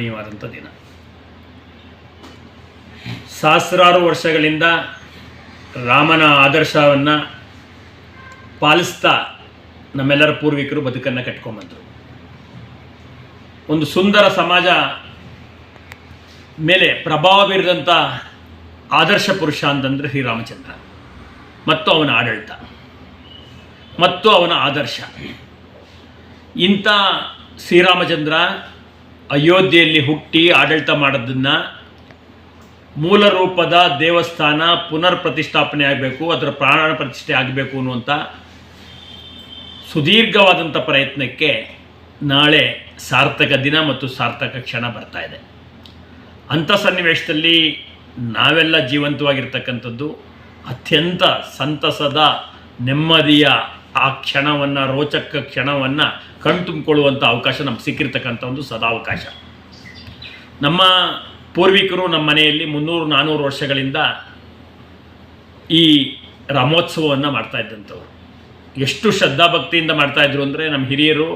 ಪವಿತ್ರವಾದಂಥ ದಿನ. ಸಹಸ್ರಾರು ವರ್ಷಗಳಿಂದ ರಾಮನ ಆದರ್ಶವನ್ನು ಪಾಲಿಸ್ತಾ ನಮ್ಮೆಲ್ಲರ ಪೂರ್ವಿಕರು ಬದುಕನ್ನು ಕಟ್ಕೊಂಬಂದರು. ಒಂದು ಸುಂದರ ಸಮಾಜ ಮೇಲೆ ಪ್ರಭಾವ ಬೀರಿದಂಥ ಆದರ್ಶ ಪುರುಷ ಅಂತಂದರೆ ಶ್ರೀರಾಮಚಂದ್ರ ಮತ್ತು ಅವನ ಆಡಳಿತ ಮತ್ತು ಅವನ ಆದರ್ಶ. ಇಂಥ ಶ್ರೀರಾಮಚಂದ್ರ ಅಯೋಧ್ಯೆಯಲ್ಲಿ ಹುಟ್ಟಿ ಆಡಳಿತ ಮಾಡೋದನ್ನು ಮೂಲ ರೂಪದ ದೇವಸ್ಥಾನ ಪುನರ್ ಪ್ರತಿಷ್ಠಾಪನೆ ಆಗಬೇಕು, ಅದರ ಪ್ರಾಣ ಪ್ರತಿಷ್ಠೆ ಆಗಬೇಕು ಅನ್ನುವಂಥ ಸುದೀರ್ಘವಾದಂಥ ಪ್ರಯತ್ನಕ್ಕೆ ನಾಳೆ ಸಾರ್ಥಕ ದಿನ ಮತ್ತು ಸಾರ್ಥಕ ಕ್ಷಣ ಬರ್ತಾ ಇದೆ. ಅಂಥ ಸನ್ನಿವೇಶದಲ್ಲಿ ನಾವೆಲ್ಲ ಜೀವಂತವಾಗಿರ್ತಕ್ಕಂಥದ್ದು ಅತ್ಯಂತ ಸಂತಸದ, ನೆಮ್ಮದಿಯ ಆ ಕ್ಷಣವನ್ನು, ರೋಚಕ ಕ್ಷಣವನ್ನು ಕಣ್ತುಂಬಿಕೊಳ್ಳುವಂಥ ಅವಕಾಶ ನಮ್ಗೆ ಸಿಕ್ಕಿರ್ತಕ್ಕಂಥ ಒಂದು ಸದಾವಕಾಶ. ನಮ್ಮ ಪೂರ್ವಿಕರು ನಮ್ಮ ಮನೆಯಲ್ಲಿ ಮುನ್ನೂರು ನಾನ್ನೂರು ವರ್ಷಗಳಿಂದ ಈ ರಾಮೋತ್ಸವವನ್ನು ಮಾಡ್ತಾ ಇದ್ದಂಥವ್ರು. ಎಷ್ಟು ಶ್ರದ್ಧಾಭಕ್ತಿಯಿಂದ ಮಾಡ್ತಾಯಿದ್ರು ಅಂದರೆ ನಮ್ಮ ಹಿರಿಯರು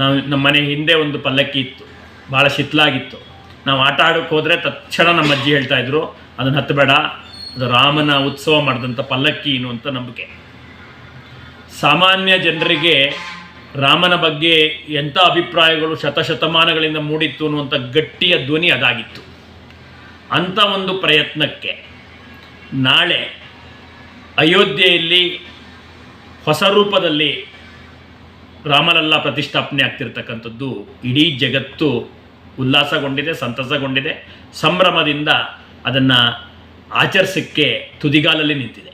ನಾವು ನಮ್ಮ ಮನೆ ಹಿಂದೆ ಒಂದು ಪಲ್ಲಕ್ಕಿ ಇತ್ತು, ಭಾಳ ಶಿಥಿಲಾಗಿತ್ತು ನಾವು ಆಟ ಆಡೋಕ್ಕೆ ಹೋದರೆ ತಕ್ಷಣ ನಮ್ಮ ಅಜ್ಜಿ ಹೇಳ್ತಾ ಇದ್ರು, ಅದನ್ನು ಹತ್ತಬೇಡ ಅದು ರಾಮನ ಉತ್ಸವ ಮಾಡಿದಂಥ ಪಲ್ಲಕ್ಕಿ ಏನು ಅಂತ ನಂಬಿಕೆ. ಸಾಮಾನ್ಯ ಜನರಿಗೆ ರಾಮನ ಬಗ್ಗೆ ಎಂಥ ಅಭಿಪ್ರಾಯಗಳು ಶತಶತಮಾನಗಳಿಂದ ಮೂಡಿತ್ತು ಅನ್ನುವಂಥ ಗಟ್ಟಿಯ ಧ್ವನಿ ಅದಾಗಿತ್ತು. ಅಂಥ ಒಂದು ಪ್ರಯತ್ನಕ್ಕೆ ನಾಳೆ ಅಯೋಧ್ಯೆಯಲ್ಲಿ ಹೊಸ ರೂಪದಲ್ಲಿ ರಾಮಲಲ್ಲ ಪ್ರತಿಷ್ಠಾಪನೆ ಆಗ್ತಿರ್ತಕ್ಕಂಥದ್ದು ಇಡೀ ಜಗತ್ತು ಉಲ್ಲಾಸಗೊಂಡಿದೆ, ಸಂತಸಗೊಂಡಿದೆ, ಸಂಭ್ರಮದಿಂದ ಅದನ್ನು ಆಚರಿಸಕ್ಕೆ ತುದಿಗಾಲಲ್ಲಿ ನಿಂತಿದೆ.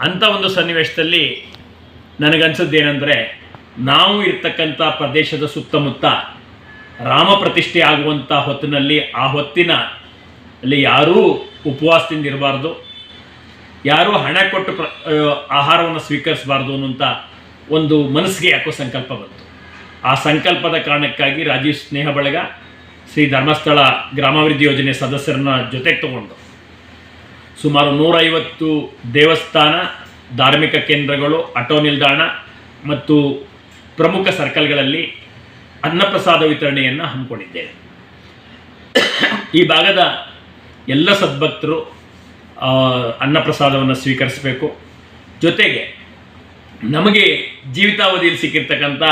ಅಂಥ ಒಂದು ಸನ್ನಿವೇಶದಲ್ಲಿ ನನಗನ್ಸದ್ದೇನೆಂದರೆ ನಾವು ಇರ್ತಕ್ಕಂಥ ಪ್ರದೇಶದ ಸುತ್ತಮುತ್ತ ರಾಮ ಪ್ರತಿಷ್ಠೆ ಆಗುವಂಥ ಹೊತ್ತಿನಲ್ಲಿ ಆ ಹೊತ್ತಿನ ಅಲ್ಲಿ ಯಾರೂ ಉಪವಾಸದಿಂದ ಇರಬಾರ್ದು ಯಾರೂ ಹಣ ಕೊಟ್ಟು ಪ್ರ ಆಹಾರವನ್ನು ಸ್ವೀಕರಿಸಬಾರ್ದು ಅನ್ನುವಂಥ ಒಂದು ಮನಸ್ಸಿಗೆ ಯಾಕೋ ಸಂಕಲ್ಪ ಬಂತು. ಆ ಸಂಕಲ್ಪದ ಕಾರಣಕ್ಕಾಗಿ ರಾಜೀವ್ ಸ್ನೇಹ ಬಳಗ ಶ್ರೀ ಧರ್ಮಸ್ಥಳ ಗ್ರಾಮಾಭಿವೃದ್ಧಿ ಯೋಜನೆ ಸದಸ್ಯರನ್ನ ಜೊತೆಗೆ ತಗೊಂಡು ಸುಮಾರು ನೂರೈವತ್ತು ದೇವಸ್ಥಾನ ಧಾರ್ಮಿಕ ಕೇಂದ್ರಗಳು, ಆಟೋ ನಿಲ್ದಾಣ ಮತ್ತು ಪ್ರಮುಖ ಸರ್ಕಲ್ಗಳಲ್ಲಿ ಅನ್ನಪ್ರಸಾದ ವಿತರಣೆಯನ್ನು ಹಮ್ಮಿಕೊಂಡಿದ್ದೇವೆ. ಈ ಭಾಗದ ಎಲ್ಲ ಸದ್ಭಕ್ತರು ಅನ್ನಪ್ರಸಾದವನ್ನು ಸ್ವೀಕರಿಸಬೇಕು. ಜೊತೆಗೆ ನಮಗೆ ಜೀವಿತಾವಧಿಯಲ್ಲಿ ಸಿಕ್ಕಿರ್ತಕ್ಕಂಥ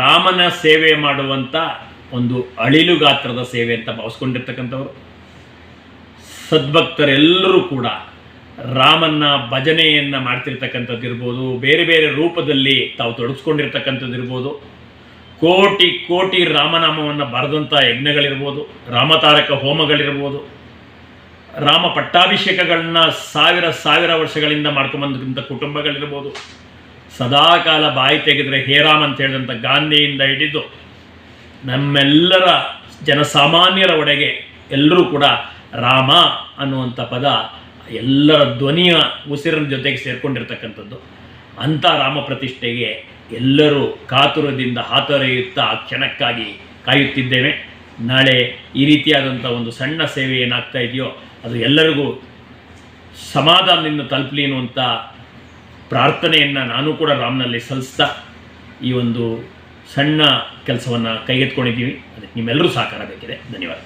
ರಾಮನ ಸೇವೆ ಮಾಡುವಂಥ ಒಂದು ಅಳಿಲು ಗಾತ್ರದ ಸೇವೆ ಅಂತ ಭಾವಿಸ್ಕೊಂಡಿರ್ತಕ್ಕಂಥವ್ರು. ಸದ್ಭಕ್ತರೆಲ್ಲರೂ ಕೂಡ ರಾಮನ್ನ ಭಜನೆಯನ್ನು ಮಾಡ್ತಿರ್ತಕ್ಕಂಥದ್ದು ಇರ್ಬೋದು ಬೇರೆ ಬೇರೆ ರೂಪದಲ್ಲಿ ತಾವು ತೊಡಗಿಸ್ಕೊಂಡಿರ್ತಕ್ಕಂಥದ್ದು ಇರ್ಬೋದು ಕೋಟಿ ಕೋಟಿ ರಾಮನಾಮವನ್ನು ಬರೆದಂಥ ಯಜ್ಞಗಳಿರ್ಬೋದು ರಾಮತಾರಕ ಹೋಮಗಳಿರ್ಬೋದು, ರಾಮ ಪಟ್ಟಾಭಿಷೇಕಗಳನ್ನ ಸಾವಿರ ಸಾವಿರ ವರ್ಷಗಳಿಂದ ಮಾಡ್ಕೊಂಬಂದಂಥ ಕುಟುಂಬಗಳಿರ್ಬೋದು. ಸದಾಕಾಲ ಬಾಯಿ ತೆಗೆದರೆ ಹೇರಾಮ್ ಅಂತ ಹೇಳಿದಂಥ ಗಾಂಧಿಯಿಂದ ಹಿಡಿದು ನಮ್ಮೆಲ್ಲರ ಜನಸಾಮಾನ್ಯರ ಒಡೆಗೆ ಎಲ್ಲರೂ ಕೂಡ ರಾಮ ಅನ್ನುವಂಥ ಪದ ಎಲ್ಲರ ಧ್ವನಿಯ ಉಸಿರಿನ ಜೊತೆಗೆ ಸೇರ್ಕೊಂಡಿರ್ತಕ್ಕಂಥದ್ದು. ಅಂಥ ರಾಮ ಪ್ರತಿಷ್ಠೆಗೆ ಎಲ್ಲರೂ ಕಾತುರದಿಂದ ಹಾತೊರೆಯುತ್ತಾ ಆ ಕ್ಷಣಕ್ಕಾಗಿ ಕಾಯುತ್ತಿದ್ದೇವೆ. ನಾಳೆ ಈ ರೀತಿಯಾದಂಥ ಒಂದು ಸಣ್ಣ ಸೇವೆ ಏನಾಗ್ತಾ ಇದೆಯೋ, ಅದು ಎಲ್ಲರಿಗೂ ಸಮಾಧಾನದಿಂದ ತಲುಪಲಿ ಅನ್ನುವಂಥ ಪ್ರಾರ್ಥನೆಯನ್ನು ನಾನು ಕೂಡ ರಾಮನಲ್ಲಿ ಸಲ್ಲಿಸ್ತಾ ಈ ಒಂದು ಸಣ್ಣ ಕೆಲಸವನ್ನು ಕೈಗೆತ್ಕೊಂಡಿದ್ದೀವಿ ಅದಕ್ಕೆ ನಿಮ್ಮೆಲ್ಲರೂ ಸಹಕಾರ ಬೇಕಿದೆ. ಧನ್ಯವಾದ.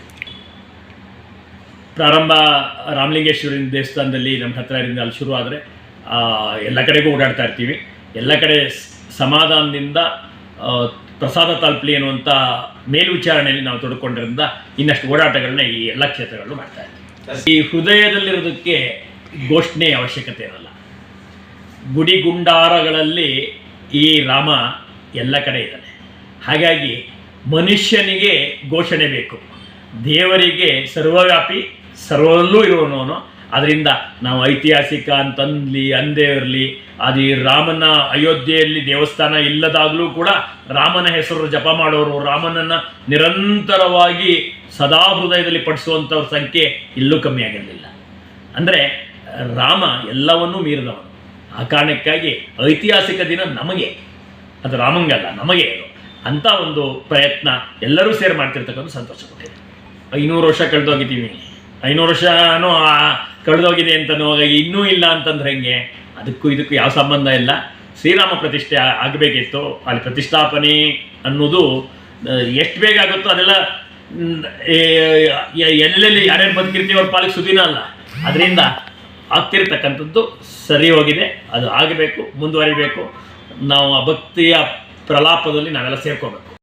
ಪ್ರಾರಂಭ ರಾಮಲಿಂಗೇಶ್ವರಿನ ದೇವಸ್ಥಾನದಲ್ಲಿ ನಮ್ಮ ಹತ್ರ ಇರಿಂದ ಅಲ್ಲಿ ಶುರು ಆದರೆ ಎಲ್ಲ ಕಡೆಗೂ ಓಡಾಡ್ತಾ ಇರ್ತೀವಿ. ಎಲ್ಲ ಕಡೆ ಸಮಾಧಾನದಿಂದ ಪ್ರಸಾದ ತಲುಪಲಿ ಅನ್ನುವಂಥ ಮೇಲ್ವಿಚಾರಣೆಯಲ್ಲಿ ನಾವು ತೊಡ್ಕೊಂಡಿರೋದ್ರಿಂದ ಇನ್ನಷ್ಟು ಓಡಾಟಗಳನ್ನ ಈ ಎಲ್ಲ ಕ್ಷೇತ್ರಗಳಲ್ಲೂ ಮಾಡ್ತಾ ಇರ್ತೀವಿ. ಈ ಹೃದಯದಲ್ಲಿರೋದಕ್ಕೆ ಘೋಷಣೆ ಅವಶ್ಯಕತೆ ಇರಲ್ಲ. ಗುಡಿ ಗುಂಡಾರಗಳಲ್ಲಿ ಈ ರಾಮ ಎಲ್ಲ ಕಡೆ ಇದ್ದಾನೆ. ಹಾಗಾಗಿ ಮನುಷ್ಯನಿಗೆ ಘೋಷಣೆ ಬೇಕು. ದೇವರಿಗೆ ಸರ್ವವ್ಯಾಪಿ ಸರ್ವಲ್ಲೂ ಇರುವವನು ಅದರಿಂದ ನಾವು ಐತಿಹಾಸಿಕ ಅಂತಂದ್ಲಿ, ಅಂದೇ ಇರಲಿ ಅದು ರಾಮನ ಅಯೋಧ್ಯೆಯಲ್ಲಿ ದೇವಸ್ಥಾನ ಇಲ್ಲದಾಗಲೂ ಕೂಡ ರಾಮನ ಹೆಸರು ಜಪ ಮಾಡೋರು, ರಾಮನನ್ನು ನಿರಂತರವಾಗಿ ಸದಾ ಹೃದಯದಲ್ಲಿ ಪಡಿಸುವಂಥವ್ರ ಸಂಖ್ಯೆ ಇಲ್ಲೂ ಕಮ್ಮಿ ಆಗಿರಲಿಲ್ಲ. ಅಂದರೆ ರಾಮ ಎಲ್ಲವನ್ನೂ ಮೀರಿದವನು. ಆ ಕಾರಣಕ್ಕಾಗಿ ಐತಿಹಾಸಿಕ ದಿನ ನಮಗೆ, ಅದು ರಾಮಂಗಲ್ಲ ನಮಗೆ ಇದು. ಅಂಥ ಒಂದು ಪ್ರಯತ್ನ ಎಲ್ಲರೂ ಸೇರಿ ಮಾಡ್ತಿರ್ತಕ್ಕಂಥ ಸಂತೋಷ ಕೊಟ್ಟಿದೆ. ಐನೂರು ವರ್ಷ ಕಳೆದೋಗಿದ್ದೀವಿ. ಐನೂರು ವರ್ಷನೂ ಕಳೆದೋಗಿದೆ ಅಂತನೋ ಇನ್ನೂ ಇಲ್ಲ ಅಂತಂದ್ರೆ ಹೆಂಗೆ? ಅದಕ್ಕೂ ಇದಕ್ಕೂ ಯಾವ ಸಂಬಂಧ ಇಲ್ಲ. ಶ್ರೀರಾಮ ಪ್ರತಿಷ್ಠೆ ಆಗಬೇಕಿತ್ತು. ಅಲ್ಲಿ ಪ್ರತಿಷ್ಠಾಪನೆ ಅನ್ನೋದು ಎಷ್ಟು ಬೇಗ ಆಗುತ್ತೋ ಅದೆಲ್ಲ ಎಲ್ಲೆಲ್ಲಿ ಯಾರ್ಯಾರು ಬದುಕಿರ್ತೀವಿ ಅವ್ರ ಪಾಲಿಗೆ ಸುದಿನ ಅಲ್ಲ. ಅದರಿಂದ ಆಗ್ತಿರ್ತಕ್ಕಂಥದ್ದು ಸರಿ ಹೋಗಿದೆ. ಅದು ಆಗಬೇಕು, ಮುಂದುವರಿಬೇಕು. ನಾವು ಭಕ್ತಿಯ ಪ್ರಲಾಪದಲ್ಲಿ ನಾವೆಲ್ಲ ಸೇರ್ಕೋಬೇಕು.